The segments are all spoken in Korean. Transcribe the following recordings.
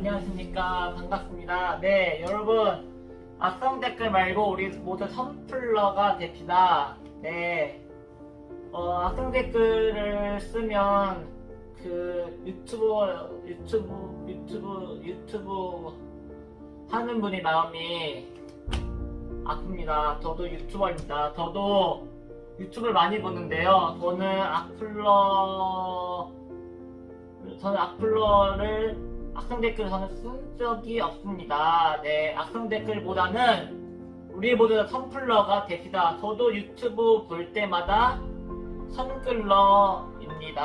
안녕하십니까. 반갑습니다. 네, 여러분. 악성 댓글 말고 우리 모두 선플러가 됩시다. 네. 어, 악성 댓글을 쓰면 그 유튜브, 유튜브, 유튜브, 유튜브 하는 분의 마음이 아픕니다. 저도 유튜버입니다. 저도 유튜브를 많이 보는데요. 저는 악플러, 저는 악플러를 악성 댓글을 저는 쓴 적이 없습니다. 네, 악성 댓글보다는 우리 모두 다 선플러가 됩시다. 저도 유튜브 볼 때마다 선글러입니다.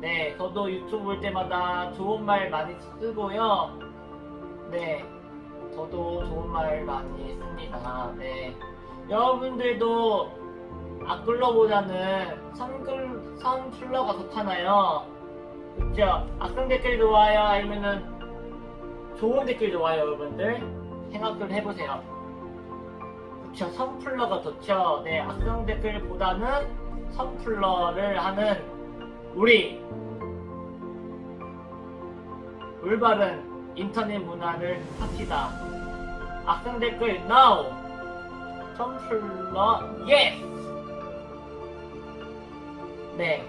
네, 저도 유튜브 볼 때마다 좋은 말 많이 쓰고요. 네, 저도 좋은 말 많이 씁니다. 네, 여러분들도 악플러보다는 선글, 선플러가 좋잖아요. 그쵸? 악성 댓글 좋아요? 아니면은 좋은 댓글 좋아요, 여러분들? 생각을 해보세요. 그쵸? 선플러가 좋죠? 네, 악성 댓글보다는 선플러를 하는 우리 올바른 인터넷 문화를 합시다. 악성 댓글 NO! 선플러 YES! 네.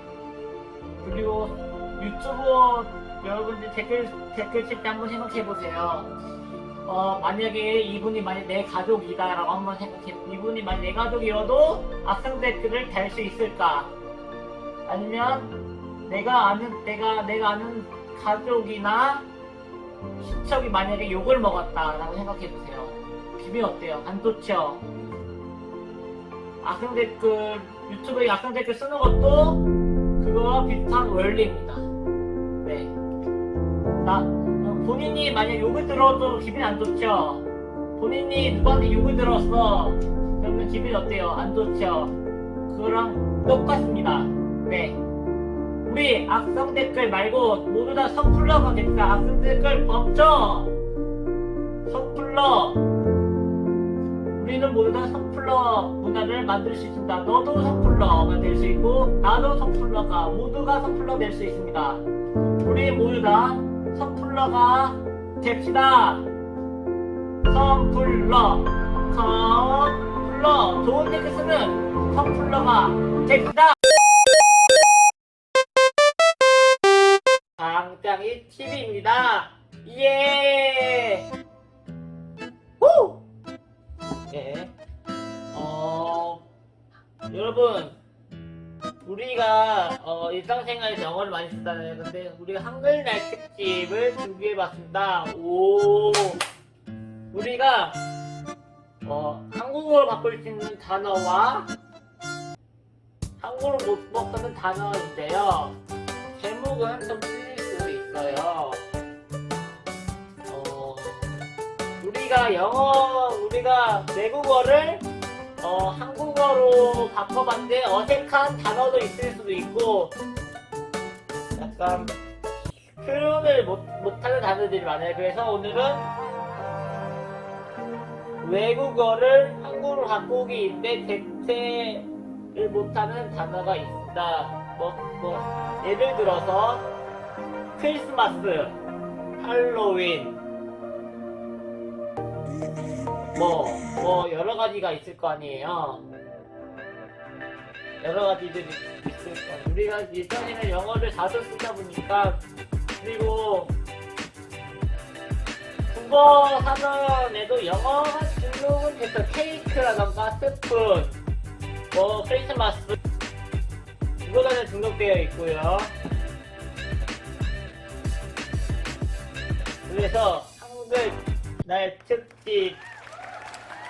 그리고 유튜브 여러분들 댓글 댓글 칠 때 한번 생각해 보세요. 어 만약에 이분이 만약 내 가족이다라고 한번 생각해 이분이 만약 내 가족이어도 악성 댓글을 달 수 있을까? 아니면 내가 아는 내가 내가 아는 가족이나 친척이 만약에 욕을 먹었다라고 생각해 보세요. 기분이 어때요? 안 좋죠? 악성 댓글 유튜브에 악성 댓글 쓰는 것도 그거와 비슷한 원리입니다. 네. 나, 본인이 만약 욕을 들어도 기분이 안 좋죠? 본인이 누구한테 욕을 들었어. 그러면 기분이 어때요? 안 좋죠? 그거랑 똑같습니다. 네. 우리 악성 댓글 말고 모두 다 선플러가 됩니다. 악성 댓글 없죠? 선플러. 우리는 모두 다 선플러 문화를 만들 수 있습니다. 너도 선플러가 될 수 있고, 나도 선플러가, 모두가 선플러 될 수 있습니다. 우리 모두 다 선플러가 됩시다. 선플러, 선플러, 좋은 댓글 쓰는 선플러가 됩시다. 당장이 TV입니다. 예! 후! 예. 어, 여러분, 우리가, 어, 일상생활에서 영어를 많이 쓰잖아요. 근데 우리가 한글날 특집을 준비해봤습니다. 오! 우리가, 어, 한국어로 바꿀 수 있는 단어와 한국어로 못 바꾸는 단어인데요. 제목은 좀 틀릴 수도 있어요. 어, 우리가 영어, 우리가 외국어를 어, 한국어로 바꿔봤는데 어색한 단어도 있을 수도 있고 약간 표현을 못, 못하는 단어들이 많아요. 그래서 오늘은 외국어를 한국어로 바꾸기 인데 대체를 못하는 단어가 있습니다. 뭐, 뭐, 예를 들어서 크리스마스, 할로윈, 뭐, 뭐, 여러 가지가 있을 거 아니에요. 여러 가지들이 있을 거. 우리가 일전에는 영어를 자주 쓰다 보니까, 그리고, 국어 사전에도 영어가 등록은 됐어. 케이크라던가 스푼, 뭐, 크리스마스, 국어단에 등록되어 있고요. 그래서 한글 날 특집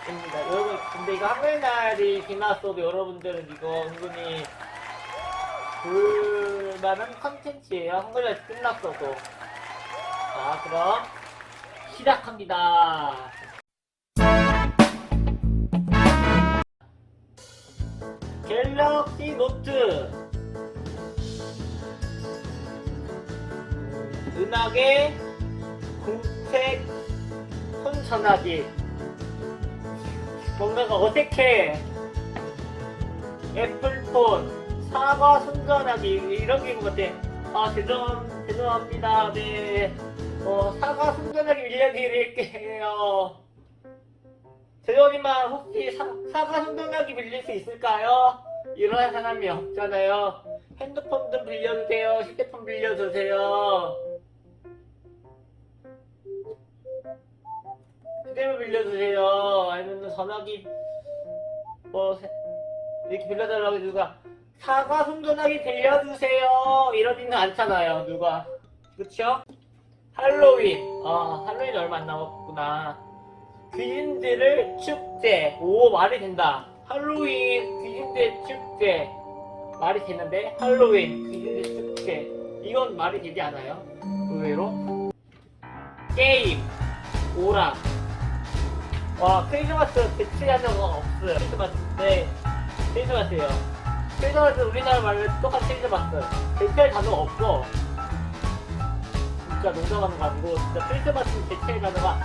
입니다. 여러분, 근데 이거 한글 날이 지났어도 여러분들은 이거 은근히 볼만한 컨텐츠예요. 한글날 끝났어도. 자, 그럼 시작합니다. 갤럭시 노트 음악의 공책 손전화기 뭔가가 어색해 애플폰 사과 손전화기 이런 게 있는 것 같아 아 죄송 죄송합니다 네 어, 사과 순전하게 빌려드릴게요. 재원이만 혹시 사, 사과 순전하게 빌릴 수 있을까요? 이런 사람이 없잖아요. 핸드폰 좀 빌려주세요. 휴대폰 빌려주세요. 휴대폰 빌려주세요. 아니면 전화기 뭐 세- 이렇게 빌려달라고 누가 사과 순전하게 빌려주세요. 이러지는 않잖아요. 누가 그쵸? 할로윈 어 할로윈 얼마 안 남았구나 귀신들을 축제 오 말이 된다 할로윈 귀신들 축제 말이 되는데 할로윈 귀신들 축제 이건 말이 되지 않아요? 의외로 게임 오락 와 크리스마스 대체하는 거 없어요. 크리스마스인데 크리스마스예요. 크리스마스 우리나라 말로 똑같은 크리스마스. 대체할 단어가 없어. 진짜 농담하는 거 아니고 진짜 크리스마스 대체할 단어가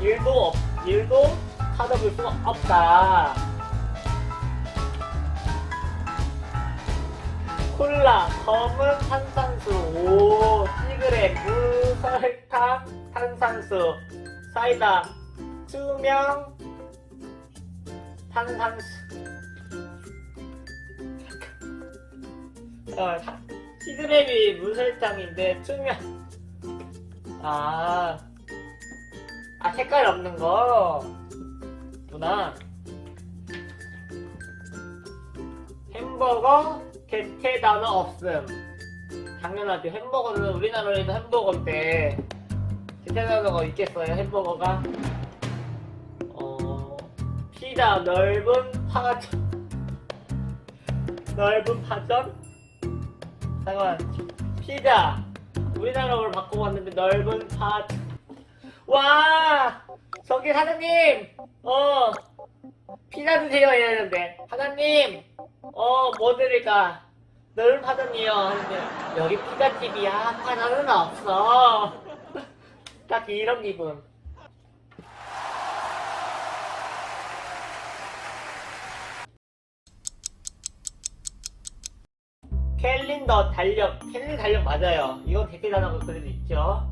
일도 없 일도 찾아볼 수가 없다. 콜라 검은 탄산수 오 시그레 무 설탕 탄산수 사이다 투명. 탄산수. 어, 타- 시그레이 무설탕인데 투명. 아, 아 색깔 없는 거. 구나. 햄버거 대체 단어 없음. 당연하죠 햄버거는 우리나라에도 햄버거인데. 대체 단어가 있겠어요 햄버거가? 어 피자 넓은 파전 넓은 파전 잠깐만 피자 우리나라로 바꿔봤는데 넓은 파. 와! 저기 사장님! 어! 피자 주세요 이러는데 사장님! 어, 뭐 드릴까? 넓은 파전이요. 하는데 여기 피자집이야. 파전은 없어. 딱 이런 기분. 캘린더 달력, 캘린더 달력 맞아요. 이건 댓글 단어가 그래도 있죠.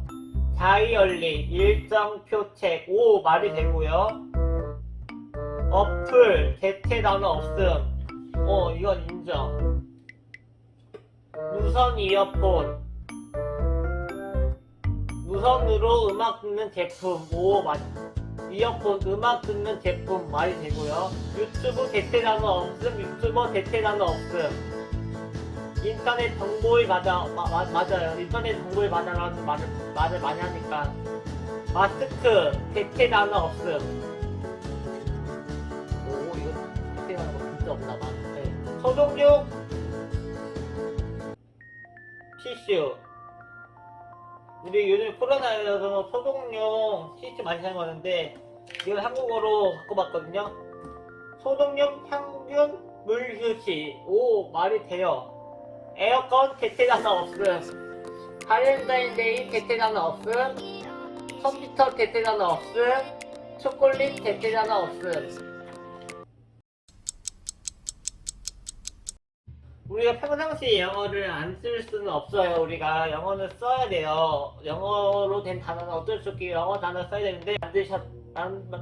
다이얼리, 일정 표책, 오, 말이 되고요. 어플, 대체 단어 없음. 어, 이건 인정. 무선 이어폰. 무선으로 음악 듣는 제품, 오, 맞 이어폰, 음악 듣는 제품, 말이 되고요. 유튜브 대체 단어 없음, 유튜버 대체 단어 없음. 인터넷 정보를 받아 마, 마, 맞아요. 인터넷 정보를 받아라는 말을 말을 많이 하니까. 마스크 대체 단어 없음. 오 이거 대체 단어 진짜 없나 봐. 네. 소독용 티슈. 우리 요즘 코로나여서 소독용 티슈 많이 사용하는데 이걸 한국어로 바꿔봤거든요. 소독용 향균 물휴지 오 말이 돼요 에어컨 대체 단어 없음. 발렌타인데이 대체 단어 없음. 컴퓨터 대체 단어 없음. 초콜릿 대체 단어 없음. 우리가 평상시에 영어를 안 쓸 수는 없어요. 우리가 영어는 써야 돼요. 영어로 된 단어는 어쩔 수 없게 영어 단어 써야 되는데 만드셨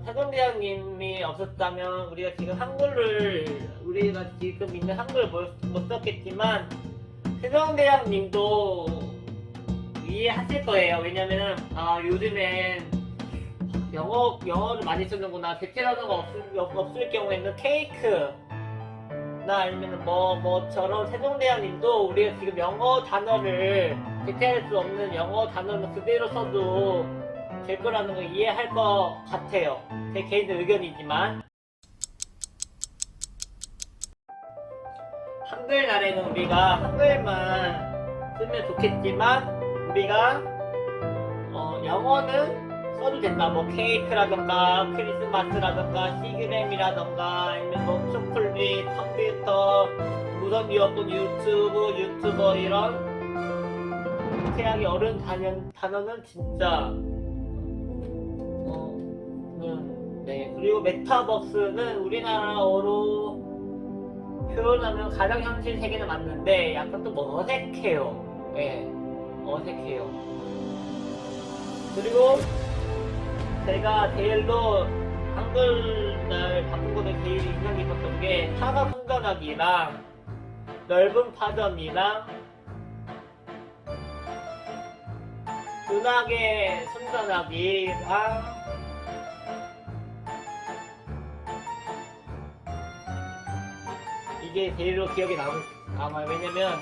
태동대장님이 없었다면 우리가 지금 한글을 우리가 지금 있는 한글을 못, 못 썼겠지만 세종대장님도 이해하실 거예요. 왜냐면은 아 요즘엔 영어 영어를 많이 쓰는구나. 대체 단어가 없을, 없- 없을 경우에는 케이크 나 아니면 뭐 뭐처럼 세종대장님도 우리가 지금 영어 단어를 대체할 수 없는 영어 단어는 그대로 써도 될 거라는 걸 이해할 것 같아요. 제 개인 의견이지만. 한글날에는 우리가 한글만 쓰면 좋겠지만 우리가 어, 영어는 써도 된다. 뭐 케이크라던가 크리스마스라던가 시그램이라던가 아니면 뭐 초콜릿, 컴퓨터, 무선 이어폰, 유튜브, 유튜버 이런 태양이 어려운 단어, 단어는 진짜 어, 음, 네 그리고 메타버스는 우리나라어로 표현하면 가상 현실 세계는 맞는데 약간 또뭐 어색해요. 예, 어색해요. 그리고 제가 데일로 한글날 바꾼 거는 제일 인상 깊었던 게 사각 손전화기랑 넓은 파전이랑 은하계 손전화기랑 이게 제일로 기억에 남, 남아요. 왜냐면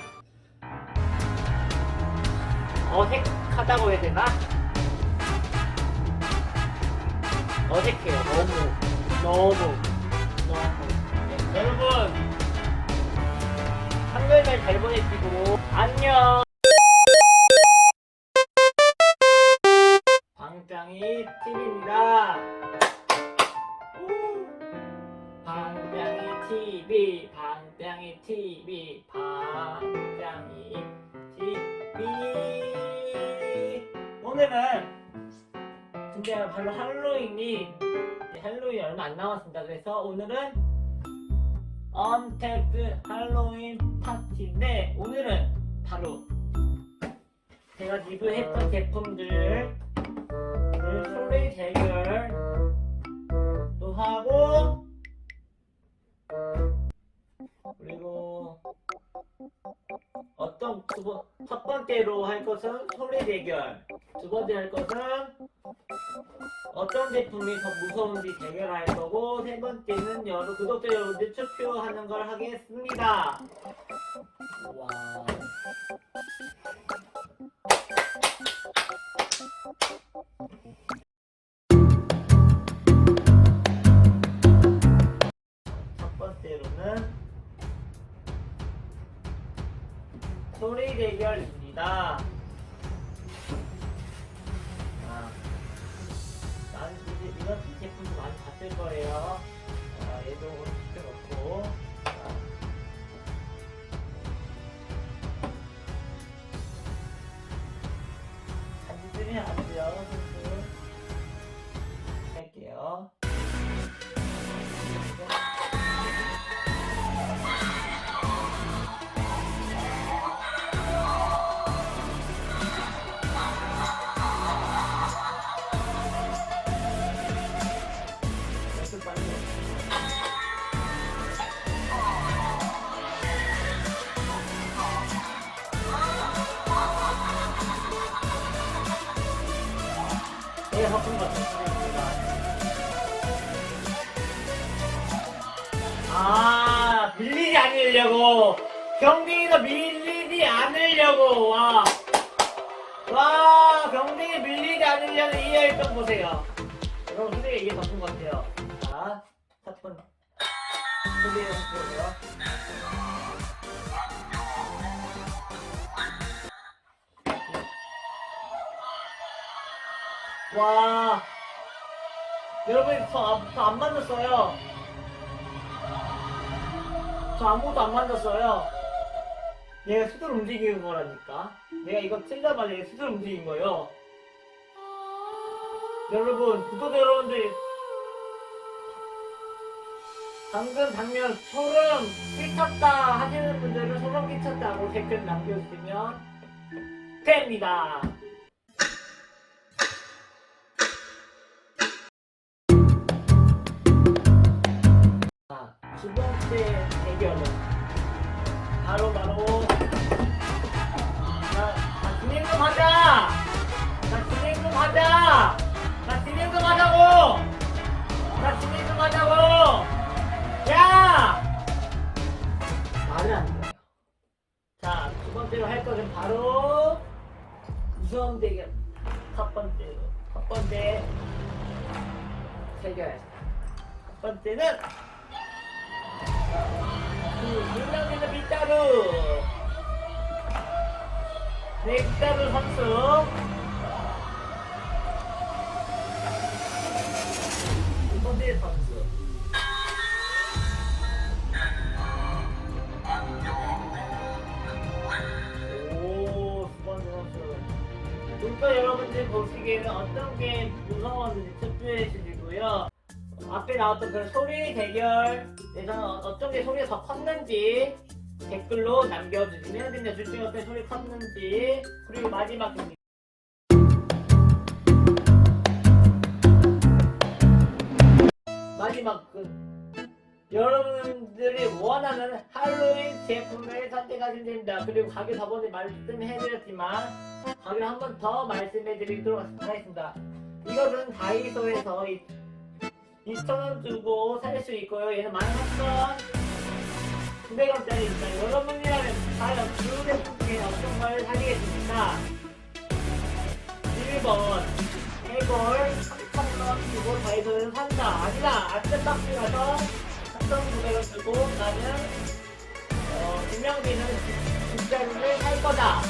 어색하다고 해야 되나? 어색해요. 너무, 너무, 너무. 네, 여러분, 한글날 잘 보내시고 안녕. 방장이 TV입니다. 바로 할로윈이 이제 할로윈 얼마 안 남았습니다. 그래서 오늘은 언택트 할로윈 파티인데 오늘은 바로 제가 리뷰했던 제품들 소리 대결도 하고 그리고 어떤 두 번, 첫 번째로 할 것은 소리 대결 두 번째 할 것은 어떤 제품이 더 무서운지 대결할 거고 세 번째는 여러 구독자 여러분들 투표하는 걸 하겠습니다. 와. 첫 번째로는 소리 대결입니다. 이제 이런 이 제품도 많이 봤을 거예요. 아, 얘도 시켜놓고. 않으려고. 경쟁이가 밀리지 않으려고. 와. 와, 경쟁이 밀리지 않으려는 이 열정 보세요. 여러분, 선생님 이게 바꾼 것 같아요. 자, 첫 번째. 소리 해보세요. 와. 여러분, 저안 만졌어요. 저 아무것도 안 만졌어요. 얘가 스스로 움직이는 거라니까. 내가 이거 틀자마자 얘가 스스로 움직인 거예요. 여러분, 구독자 여러분들, 방금 장면 소름 끼쳤다 하시는 분들은 소름 끼쳤다고 댓글 남겨주시면 됩니다. 두 번째 대결은 바로 바로 자, 자 진행 좀 하자. 자 진행 좀 하자. 자 진행 좀 하자고. 자 진행 좀 하자고. 야! 말을 안 돼요. 자, 두 번째로 할 것은 바로 무서운 대결. 첫 번째로. 첫 번째 대결. 첫 번째는 밀가루. 네, 밀가루 선수. 두 번째 선수. 오, 두 번째 선수. 눈가 여러분들 보시기에는 어떤 게 무서웠는지 주시고요. 나왔던 그 소리 대결 예전 어떤 게 소리가 더 컸는지 댓글로 남겨주시면 됩니다. 둘중 어떤 소리 컸는지 그리고 마지막 경기. 마지막 그 여러분들이 원하는 할로윈 제품을 선택하시면 됩니다. 그리고 가격 저번에 말씀해드렸지만 가격 한 번 더 말씀해드리도록 하겠습니다. 이것은 다이소에서 2,000원 주고 살 수 있고요. 얘는 13,900원짜리입니다. 여러분이라면 과연 두 제품 중에 어떤 걸 사시겠습니까? 1번 해골 3,000원 주고 다이소에서 산다. 아니다. 안전박스 가서 3,900원 주고 나는 어, 분명히는 국자를 살 거다. 자,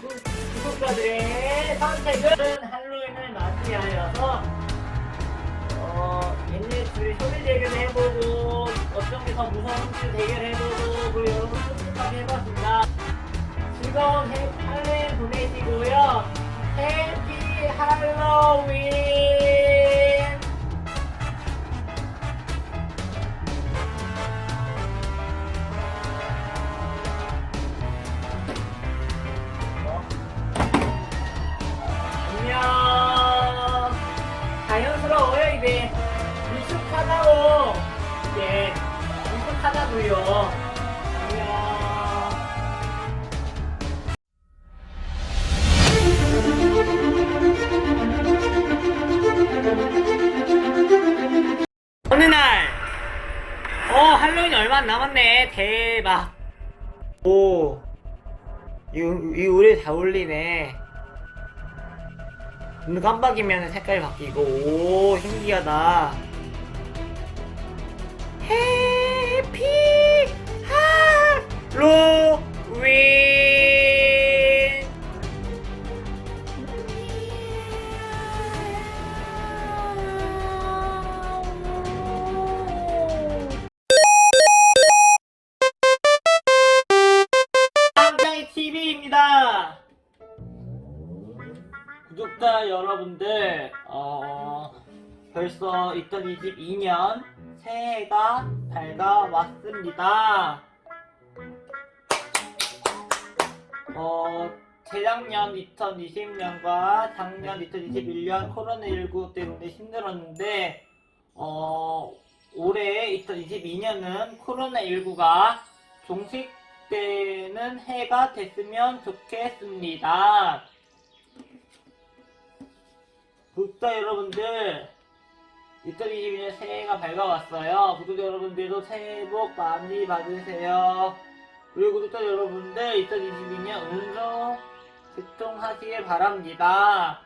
구- 구독자들의 선택은 할로윈을 맞이하여서 어, 옛날 둘이 소리 대결 해보고 어떤 게 더 무서운지 대결 해보고 그리고 여러분 솔직하게 해봤습니다. 즐거운 해- 할로윈 보내시고요. 해피 할로윈! 안녕. 어느 날, 어 할로윈 얼마 안 남았네. 대박. 오, 이, 이 우리 다 어울리네. 눈 깜빡이면 색깔이 바뀌고 오 신기하다 해피 할로윈 깜짝이 TV입니다. 구독자 여러분들, 어, 벌써 2022년 새해가 밝아왔습니다. 어, 재작년 2020년과 작년 2021년 코로나19 때문에 힘들었는데, 어, 올해 2022년은 코로나19가 종식되는 해가 됐으면 좋겠습니다. 구독자 여러분들 2022년 새해가 밝아왔어요. 구독자 여러분들도 새해 복 많이 받으세요. 그리고 구독자 여러분들 2022년 운수 집중하시길 바랍니다.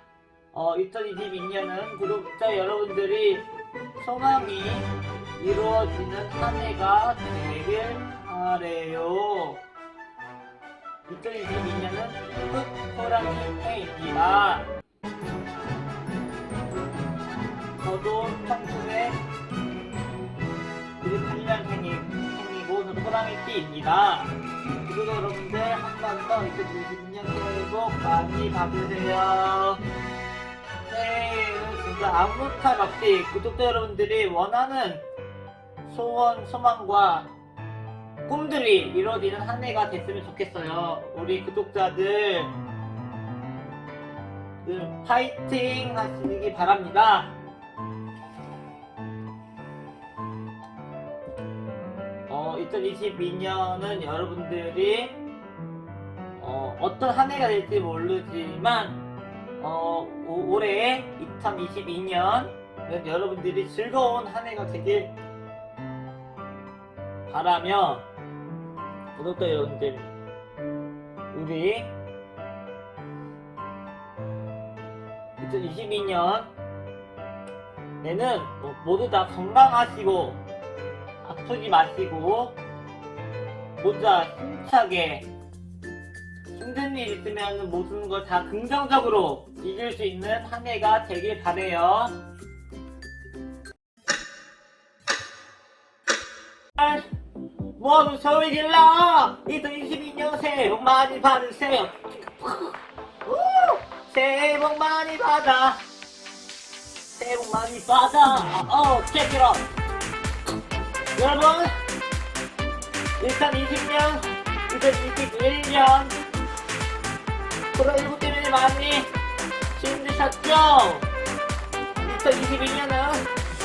어, 2022년은 구독자 여러분들이 소망이 이루어지는 한 해가 되길 바래요. 2022년은 흑호랑이 해입니다. 저도 1998년 생이, 생이고 저도 호랑이 띠입니다. 구독자 여러분들 한 번더 2022년 새해 복 많이 받으세요. 새해에는 진짜 아무 탈 없이 구독자 여러분들이 원하는 소원, 소망과 꿈들이 이루어지는 한 해가 됐으면 좋겠어요. 우리 구독자들 늘 파이팅 하시기 바랍니다. 2022년은 여러분들이 어, 어떤 한 해가 될지 모르지만 어, 오- 올해 2022년은 여러분들이 즐거운 한 해가 되길 바라며 구독자 여러분들 우리 2022년 내는 모두 다 건강하시고 아프지 마시고 모두 다 힘차게 힘든 일 있으면 모든 걸 다 긍정적으로 이길 수 있는 한 해가 되길 바래요. 아, 모두 소리 질러! 2022년 새해 복 많이 받으세요. 우! 새해 복 많이 받아. 새해 복 많이 받아. 어, it out. 여러분, 2020년, 2021년, 코로나19 때문에 많이 힘드셨죠? 2022년은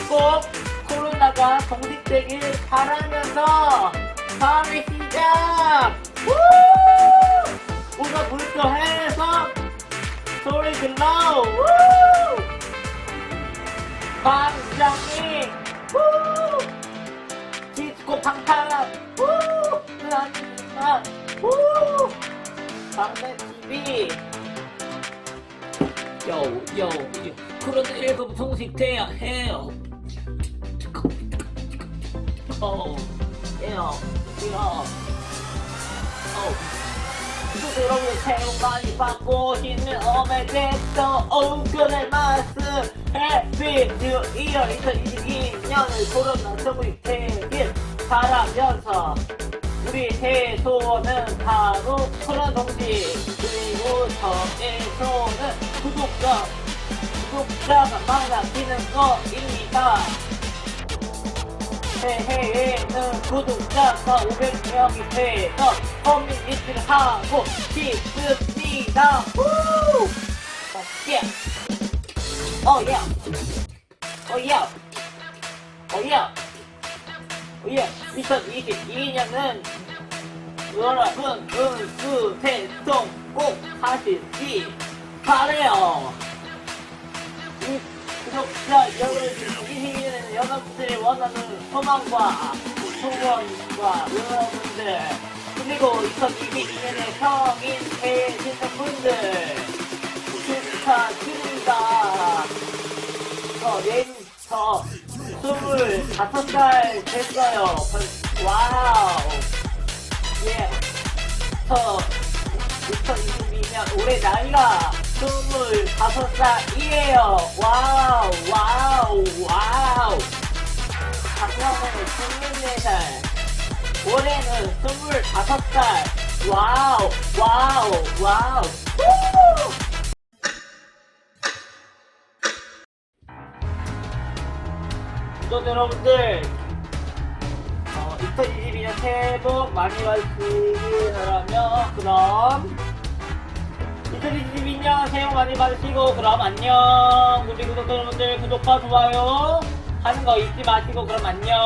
꼭 코로나가 종식되길 바라면서 다음의 시작! 우! 웃어볼까 해서 소리 질러! 우! 반장님! 우! 디스코 팡 팡! 우! 하지마! 우! 방내 TV! 요, 요, 요. 그런데 일곱 종식돼야 해요. 어, 요, 요. 어. 복 많이 받고 싶는 어메데또 오근의 말씀 해피 뉴 이어 2022년을 코로나 정리되 길 바라면서 우리 새해 소원은 바로 코로나 정지 그리고 소원은 구독자 구독자가 많아지는 거입니다 새해에는 구독자가 500명이 돼서 커뮤니티를 하고 싶습니다. 예. 어, 예. 어, 예. 어, 예. 어, 예. 2022년은 여러분 은수 대통 꼭 하시기 바래요. 이 구독자 여러분들이 여러분들이 원하는 소망과 소원과 여러분들 그리고 2022년에 성인 되시는 분들 축하드립니다. 저 내일 저 25살 됐어요. 벌- 와우. 예. 저 2022년 올해 나이가 25살이에요. 와우, 와우, 와우. 작년에는 24살. 올해는 25살. 와우, 와우, 와우. 후! 구독 여러분들, 어, 2022년 새해 복 많이 받으시길 바라며, 그럼, 2022년 새해 복 많이 받으시고, 그럼 안녕! 우리 구독자 여러분들, 구독과 좋아요 하는 거 잊지 마시고, 그럼 안녕!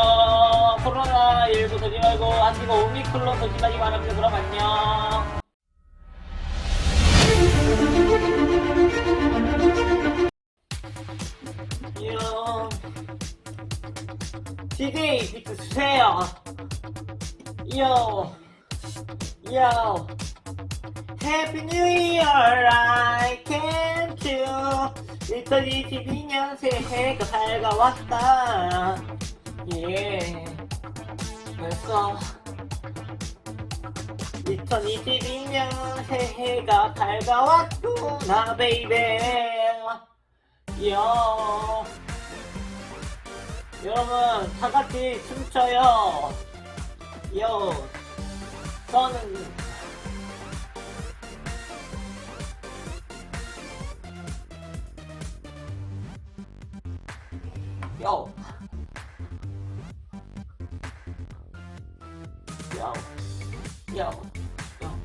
코로나19 조심하고 하시고, 오미클론 조심하시기 바랍니다. 그럼! 안녕! 주세요. 요, 요. Happy New Year, I can to. 2022년 새해가 밝아왔다. 예. 벌써 2022년 새해가 밝아왔구나, 베이베. 요. 여러분 다 같이 춤춰요. 요. 저는 요. 요. 요. 요.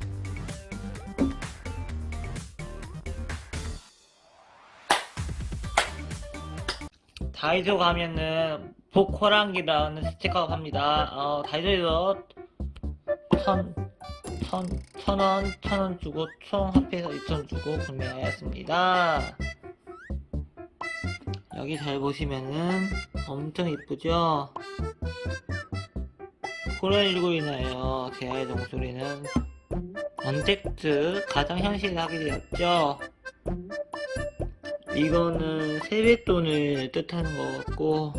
다이소 가면은 복호랑기라는 스티커가 팝니다. 어, 다이소에서 천, 천, 천 원, 천 원 주고 총 합해서 2천 주고 구매하였습니다. 여기 잘 보시면은 엄청 이쁘죠? 코로나19로 인하여 대화의 종소리는 언택트 가장 현실하게 되었죠. 이거는 세뱃돈을 뜻하는 것 같고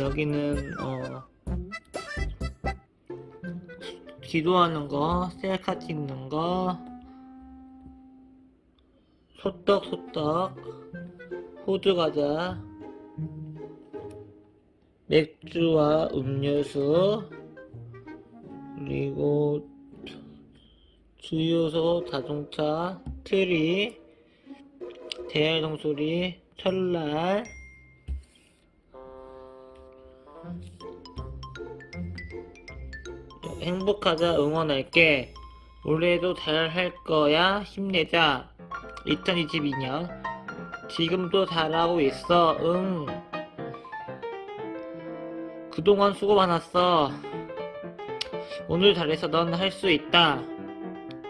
여기는 어 기도하는 거, 셀카 찍는 거, 소떡 소떡, 호두 과자, 맥주와 음료수, 그리고 주유소, 자동차, 트리, 대할 종소리, 철날, 행복하자 응원할게. 올해도 잘 할 거야. 힘내자. 2022년. 지금도 잘하고 있어. 응. 그동안 수고 많았어. 오늘 잘해서 넌 할 수 있다.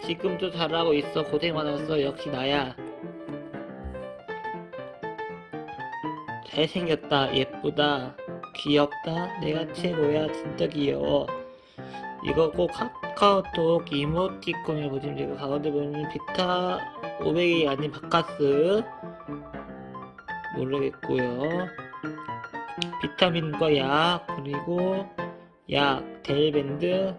지금도 잘하고 있어. 고생 많았어. 역시 나야. 잘생겼다. 예쁘다. 귀엽다. 내가 최고야. 진짜 귀여워. 이거 꼭 카카오톡 이모티콘을 보시면 되고 가운데 보면 비타 500이 아닌 바카스 모르겠고요. 비타민과 약 그리고 약 델밴드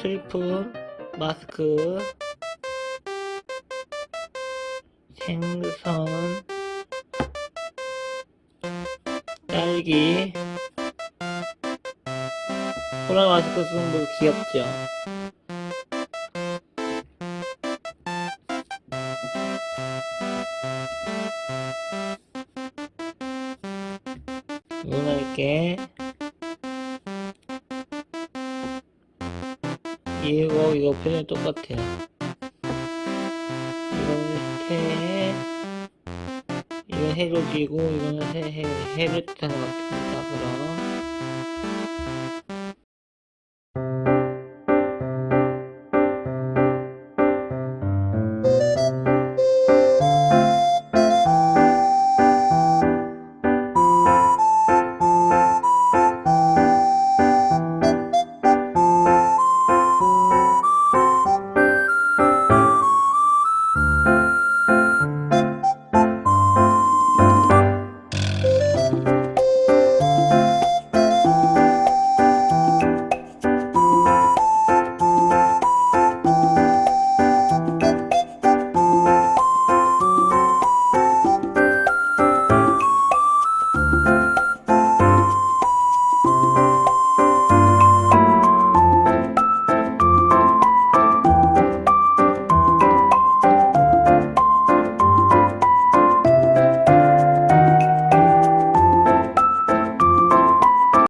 슬픔 마스크 생선 딸기 호랑 마스크 쓰는 거 귀엽죠? 응원할게. 이거, 이거 표현이 똑같아요.